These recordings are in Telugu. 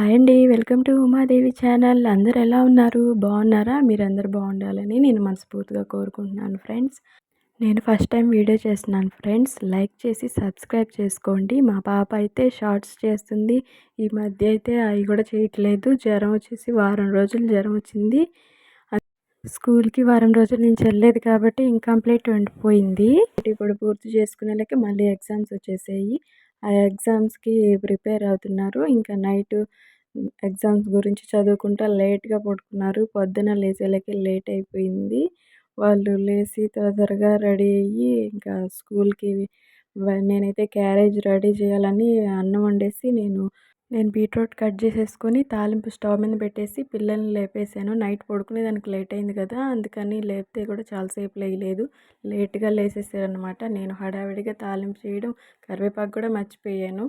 హాయ్ అండి వెల్కమ్ టు ఉమాదేవి ఛానల్. అందరు ఎలా ఉన్నారు? బాగున్నారా? మీరందరూ బాగుండాలని నేను మనస్ఫూర్తిగా కోరుకుంటున్నాను ఫ్రెండ్స్. నేను ఫస్ట్ టైం వీడియో చేస్తున్నాను ఫ్రెండ్స్. లైక్ చేసి సబ్స్క్రైబ్ చేసుకోండి. మా పాప అయితే షార్ట్స్ చేస్తుంది. ఈ మధ్య అయితే అవి కూడా చేయట్లేదు. జ్వరం వచ్చేసి వారం రోజులు జ్వరం వచ్చింది. స్కూల్కి వారం రోజుల నుంచి వెళ్ళలేదు కాబట్టి ఇంకంప్లీట్ ఉండిపోయింది. ఇప్పుడు పూర్తి చేసుకునేలాకి మళ్ళీ ఎగ్జామ్స్ వచ్చేసాయి. ఆ ఎగ్జామ్స్కి ప్రిపేర్ అవుతున్నారు. ఇంకా నైట్ ఎగ్జామ్స్ గురించి చదువుకుంటా లేట్గా పడుకున్నారు. పొద్దున లేచేలకి లేట్ అయిపోయింది. వాళ్ళు లేచి తొందరగా రెడీ అయ్యి ఇంకా స్కూల్కి నేనైతే క్యారేజ్ రెడీ చేయాలని అన్నం వండేసి నేను నేను బీట్రూట్ కట్ చేసేసుకొని తాలింపు స్టవ్ మీద పెట్టేసి పిల్లల్ని లేపేసాను. నైట్ పడుకునే దానికి లేట్ అయింది కదా అందుకని లేపితే కూడా చాలాసేపు లేయలేదు. లేట్గా లేసేసారనమాట నేను హడావిడిగా తాలింపు చేయడం కరివేపాకు కూడా మర్చిపోయాను.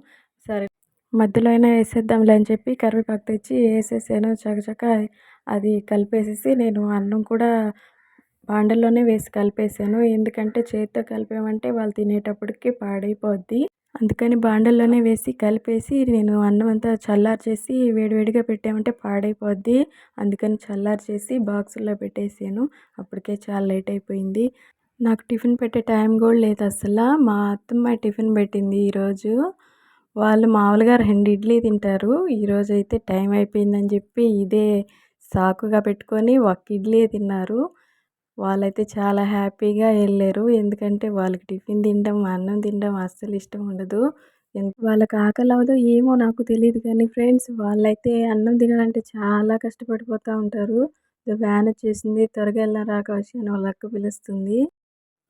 సరే మధ్యలో అయినా వేసేద్దాంలే అని చెప్పి కరివేపాకు తెచ్చి వేసేసాను. చకచక అది కలిపేసేసి నేను అన్నం కూడా బాండల్లోనే వేసి కలిపేసాను. ఎందుకంటే చేతితో కలిపామంటే వాళ్ళు తినేటప్పటికి పాడైపోద్ది. అందుకని బాండల్లోనే వేసి కలిపేసి నేను అన్నం అంతా చల్లారు చేసి వేడివేడిగా పెట్టామంటే పాడైపోద్ది. అందుకని చల్లారు చేసి బాక్సుల్లో పెట్టేసాను. అప్పటికే చాలా లేట్ అయిపోయింది. నాకు టిఫిన్ పెట్టే టైం కూడా లేదు అసలు. మా అత్తమ్మ టిఫిన్ పెట్టింది ఈరోజు. వాళ్ళు మామూలుగా రెండు ఇడ్లీ తింటారు. ఈరోజు అయితే టైం అయిపోయిందని చెప్పి ఇదే సాకుగా పెట్టుకొని ఒక ఇడ్లీ తిన్నారు. వాళ్ళైతే చాలా హ్యాపీగా వెళ్ళారు ఎందుకంటే వాళ్ళకి టిఫిన్ తినడం అన్నం తినడం అస్సలు ఇష్టం ఉండదు. వాళ్ళకి ఆకలి అవదో ఏమో నాకు తెలియదు కానీ ఫ్రెండ్స్ వాళ్ళైతే అన్నం తినాలంటే చాలా కష్టపడిపోతూ ఉంటారు. వ్యాన్ వచ్చేసింది త్వరగా వెళ్ళిన రాకాశి అని వాళ్ళ అక్క పిలుస్తుంది.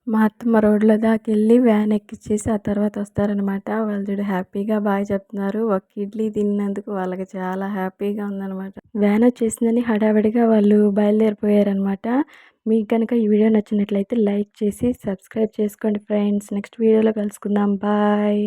మా అత్తమ్మ రోడ్ల దాకా వెళ్ళి వ్యాన్ ఎక్కిచ్చేసి ఆ తర్వాత వస్తారనమాట వాళ్ళు చూడు హ్యాపీగా బాగా చెప్తున్నారు. ఒక ఇడ్లీ తిన్నందుకు వాళ్ళకి చాలా హ్యాపీగా ఉందనమాట వ్యాన్ వచ్చేసిందని హడావిడిగా వాళ్ళు బయలుదేరిపోయారనమాట మీకు కనుక ఈ వీడియో నచ్చినట్లయితే లైక్ చేసి సబ్స్క్రైబ్ చేసుకోండి ఫ్రెండ్స్. నెక్స్ట్ వీడియోలో కలుసుకుందాం. బాయ్.